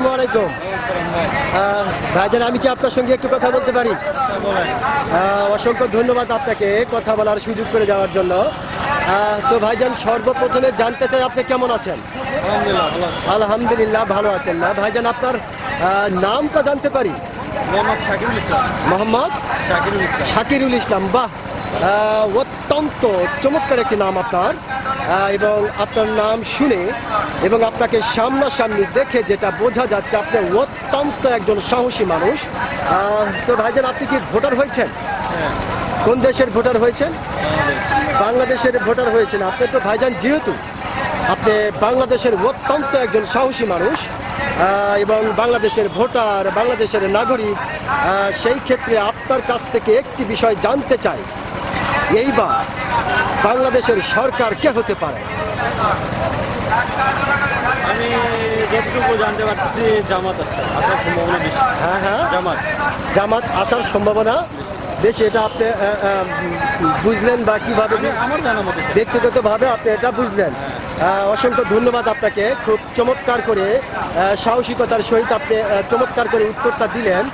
আসসালামু আলাইকুম। ভাইজান আমি কি আপনার সঙ্গে একটু কথা বলতে পারি? অসংখ্য ধন্যবাদ আপনাকে কথা বলার সুযোগ করে যাওয়ার জন্য। তো ভাইজান সর্বপ্রথমে জানতে চাই আপনি কেমন আছেন? আলহামদুলিল্লাহ ভালো আছেন না। ভাইজান আপনার নামটা জানতে পারি? মোহাম্মদ শাকিরুল ইসলাম। মোহাম্মদ শাকিরুল ইসলাম। শাকিরুল ইসলাম বাহ। অত্যন্ত চমৎকার একটি নাম আপনার। এবং আপনার নাম শুনে এবং আপনাকে সামনাসামনি দেখে যেটা বোঝা যাচ্ছে, আপনি অত্যন্ত একজন সাহসী মানুষ। তো ভাইজান, আপনি কি ভোটার হয়েছেন? হ্যাঁ কোন দেশের ভোটার হয়েছেন? বাংলাদেশের ভোটার হয়েছেন। আপনি তো ভাইজান, যেহেতু আপনি বাংলাদেশের অত্যন্ত একজন সাহসী মানুষ এবং বাংলাদেশের ভোটার, বাংলাদেশের নাগরিক সেই ক্ষেত্রে আপনার কাছ থেকে একটি বিষয় জানতে চাই। এইবার বাংলাদেশের সরকার কে হতে পারে? আমি যতটুকু জানতে পারতেছি জামাত আসছে আপনার সম্ভাবনা বেশি। হ্যাঁ হ্যাঁ। জামাত। জামাত আসার সম্ভাবনা বেশি। এটা আপনি বুঝলেন বা কীভাবে আমি আমার জানা মতো ব্যক্তিগতভাবে আপনি এটা বুঝলেন। অসংখ্য ধন্যবাদ আপনাকে। খুব চমৎকার করে সাহসিকতার সহিত আপনি চমৎকার করে উত্তরটা দিলেন।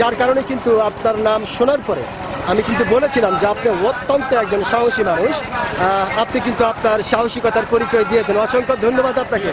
যার কারণে কিন্তু আপনার নাম শোনার পরে আমি কিন্তু বলেছিলাম যে আপনি অত্যন্ত একজন সাহসী মানুষ। আপনি কিন্তু আপনার সাহসিকতার পরিচয় দিয়েছেন অসংখ্য ধন্যবাদ আপনাকে।